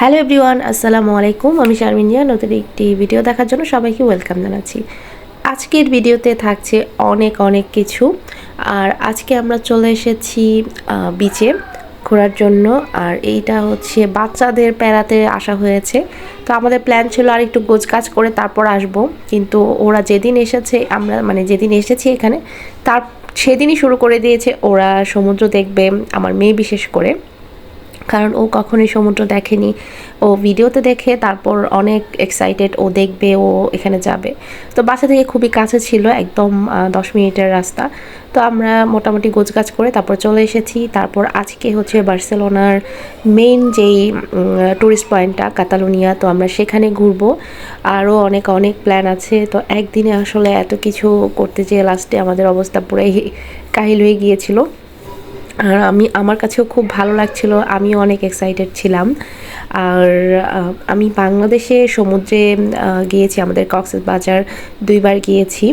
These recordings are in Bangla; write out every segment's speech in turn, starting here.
হ্যালো এভরিওয়ান, আসসালামু আলাইকুম। আমি শারমিন জিয়া নতুন একটি ভিডিও দেখার জন্য সবাইকে ওয়েলকাম জানাচ্ছি। আজকের ভিডিওতে থাকছে অনেক অনেক কিছু। আর আজকে আমরা চলে এসেছি বিচে ঘোরার জন্য। আর এইটা হচ্ছে বাচ্চাদের প্যারাতে আসা হয়েছে। তো আমাদের প্ল্যান ছিল আর একটু গোছ কাজ করে তারপর আসব। কিন্তু ওরা যেদিন এসেছে, আমরা মানে যেদিন এসেছি এখানে, তার সেদিনই শুরু করে দিয়েছে। ওরা সমুদ্র দেখবে, আমার মেয়ে বিশেষ করে। কারণ ও কখনোই সমুদ্র দেখেনি। ও ভিডিওতে দেখে, তারপর অনেক এক্সাইটেড ও দেখবে, ও এখানে যাবে। তো বাসা থেকে খুবই কাছে ছিল, একদম দশ মিনিটের রাস্তা। তো আমরা মোটামুটি গোছগাছ করে তারপর চলে এসেছি। তারপর আজকে হচ্ছে বার্সেলোনার মেইন যেই ট্যুরিস্ট পয়েন্টটা কাতালোনিয়া, তো আমরা সেখানে ঘুরবো। আরও অনেক অনেক প্ল্যান আছে। তো একদিনে আসলে এত কিছু করতে যেয়ে লাস্টে আমাদের অবস্থা পুরাই কাহিল হয়ে গিয়েছিল। আর আমি, আমার কাছেও খুব ভালো লাগছিল, আমিও অনেক এক্সাইটেড ছিলাম। আর আমি বাংলাদেশে সমুদ্রে গিয়েছি, আমাদের কক্সেস বাজার দুইবার গিয়েছি।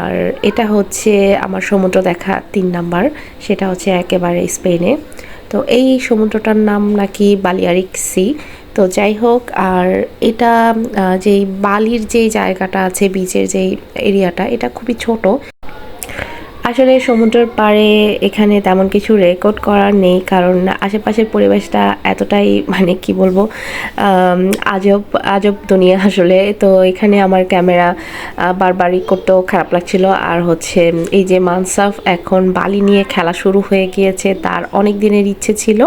আর এটা হচ্ছে আমার সমুদ্র দেখা তিন নাম্বার, সেটা হচ্ছে একেবারে স্পেনে। তো এই সমুদ্রটার নাম নাকি বালিয়ারিক সি। তো যাই হোক, আর এটা যেই বালির যেই জায়গাটা আছে বিচের যেই এরিয়াটা এটা খুবই ছোট। আসলে সমুদ্রের পাড়ে এখানে তেমন কিছু রেকর্ড করার নেই, কারণ আশেপাশের পরিবেশটা এতটাই মানে কি বলব আজব আজব দুনিয়া আসলে। তো এখানে আমার ক্যামেরা বারবারই করতেও খারাপ লাগছিল। আর হচ্ছে, এই যে মানসাফ এখন বালি নিয়ে খেলা শুরু হয়ে গিয়েছে, তার অনেক দিনের ইচ্ছে ছিল,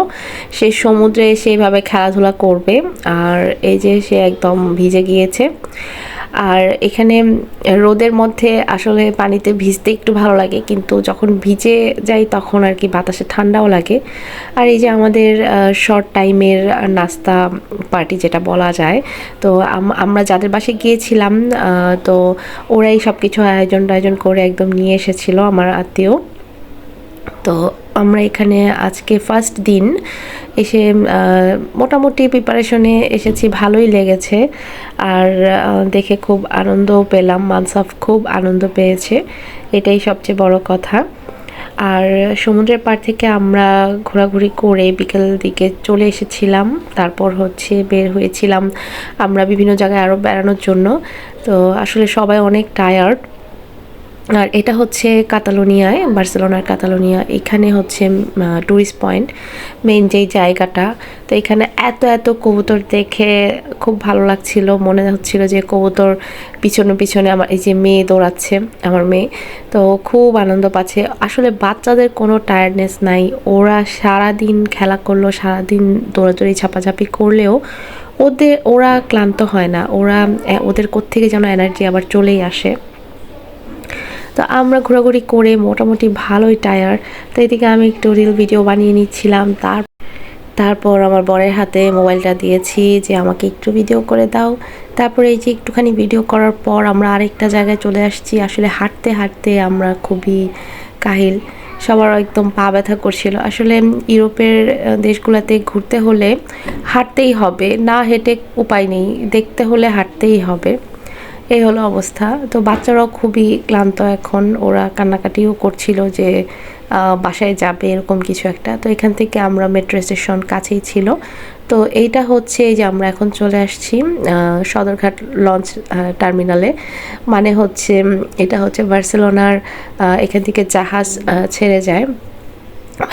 সে সমুদ্রে সেইভাবে খেলাধুলা করবে। আর এই যে সে একদম ভিজে গিয়েছে আর এখানে রোদের মধ্যে আসলে পানিতে ভিজতে একটু ভালো লাগে, কিন্তু যখন ভিজে যাই তখন আর কি বাতাসে ঠান্ডাও লাগে। আর এই যে আমাদের শর্ট টাইমের নাস্তা পার্টি যেটা বলা যায়, তো আমরা যাদের বাসে গিয়েছিলাম তো ওরাই সব কিছু আয়োজন টায়োজন করে একদম নিয়ে এসেছিল, আমার আত্মীয়। তো আমরা এখানে আজকে ফার্স্ট দিন এসে মোটামুটি প্রিপারেশনে এসেছি, ভালোই লেগেছে। আর দেখে খুব আনন্দ পেলাম মানসাফ খুব আনন্দ পেয়েছে। এটাই সবচেয়ে বড় কথা। আর সমুদ্রের পাড় থেকে আমরা ঘোরাঘুরি করে বিকেল দিকে চলে এসেছিলাম। তারপর হচ্ছে বের হয়েছিলাম আমরা বিভিন্ন জায়গায় আরও বেড়ানোর জন্য। তো আসলে সবাই অনেক টায়ার্ড আর এটা হচ্ছে কাতালোনিয়ায় বার্সেলোনার কাতালোনিয়া। এখানে হচ্ছে ট্যুরিস্ট পয়েন্ট মেইন যেই জায়গাটা। তো এখানে এত এত কবুতর দেখে খুব ভালো লাগছিল। মনে হচ্ছিল যে কবুতর পিছনে পিছনে আমার, এই যে মেয়ে দৌড়াচ্ছে, আমার মেয়ে। তো খুব আনন্দ পাচ্ছে। আসলে বাচ্চাদের কোনো টায়ার্ডনেস নাই। ওরা সারা দিন খেলা করল, সারাদিন দৌড়াদৌড়ি, ঝাপাঝাপি করলেও ওদের, ওরা ক্লান্ত হয় না। ওরা ওদের কোত্থেকে যেন এনার্জি আবার চলেই আসে। তো আমরা ঘোরাঘুরি করে মোটামুটি ভালোই টায়ার তো এদিকে আমি একটু রিল ভিডিও বানিয়ে নিচ্ছিলাম। তার তারপর আমার বরের হাতে মোবাইলটা দিয়েছি যে আমাকে একটু ভিডিও করে দাও। তারপরে এই যে একটুখানি ভিডিও করার পর আমরা আরেকটা জায়গায় চলে আসছি। আসলে হাঁটতে হাঁটতে আমরা খুবই কাহিল। সবার একদম পা ব্যথা করছিল। আসলে ইউরোপের দেশগুলোতে ঘুরতে হলে হাঁটতেই হবে। না হেঁটে উপায় নেই। দেখতে হলে হাঁটতেই হবে। এই হলো অবস্থা। তো বাচ্চারাও খুবই ক্লান্ত এখন। ওরা কান্নাকাটিও করছিল যে বাসায় যাবে এরকম কিছু একটা। তো এখান থেকে আমরা মেট্রো স্টেশন কাছেই ছিল। তো এইটা হচ্ছে এই যে আমরা এখন চলে আসছি সদরঘাট লঞ্চ টার্মিনালে। মানে হচ্ছে এটা হচ্ছে বার্সেলোনার এখান থেকে জাহাজ ছেড়ে যায়।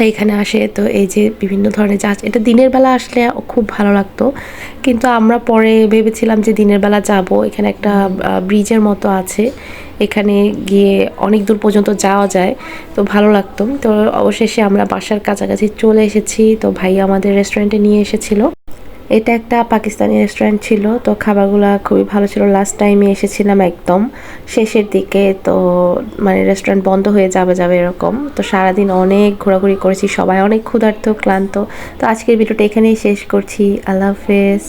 এখানে আসে। তো এই যে বিভিন্ন ধরনের জাহাজ এটা দিনের বেলা আসলে খুব ভালো লাগতো। কিন্তু আমরা পরে ভেবেছিলাম যে দিনের বেলা যাব। এখানে একটা ব্রিজের মতো আছে। এখানে গিয়ে অনেক দূর পর্যন্ত যাওয়া যায়। তো ভালো লাগতো। তো অবশেষে আমরা বাসার কাছাকাছি চলে এসেছি। তো ভাই আমাদের রেস্টুরেন্টে নিয়ে এসেছিল। এটা একটা পাকিস্তানি রেস্টুরেন্ট ছিল, তো খাবারগুলো খুবই ভালো ছিল। লাস্ট টাইমে এসেছিলাম একদম। শেষের দিকে তো মানে রেস্টুরেন্ট বন্ধ হয়ে যাবে যাবে এরকম। তো সারাদিন অনেক ঘোরাঘুরি করেছি, সবাই অনেক ক্ষুধার্ত, ক্লান্ত। তো আজকের ভিডিওটা এখানেই শেষ করছি। আল্লাহ হাফেজ।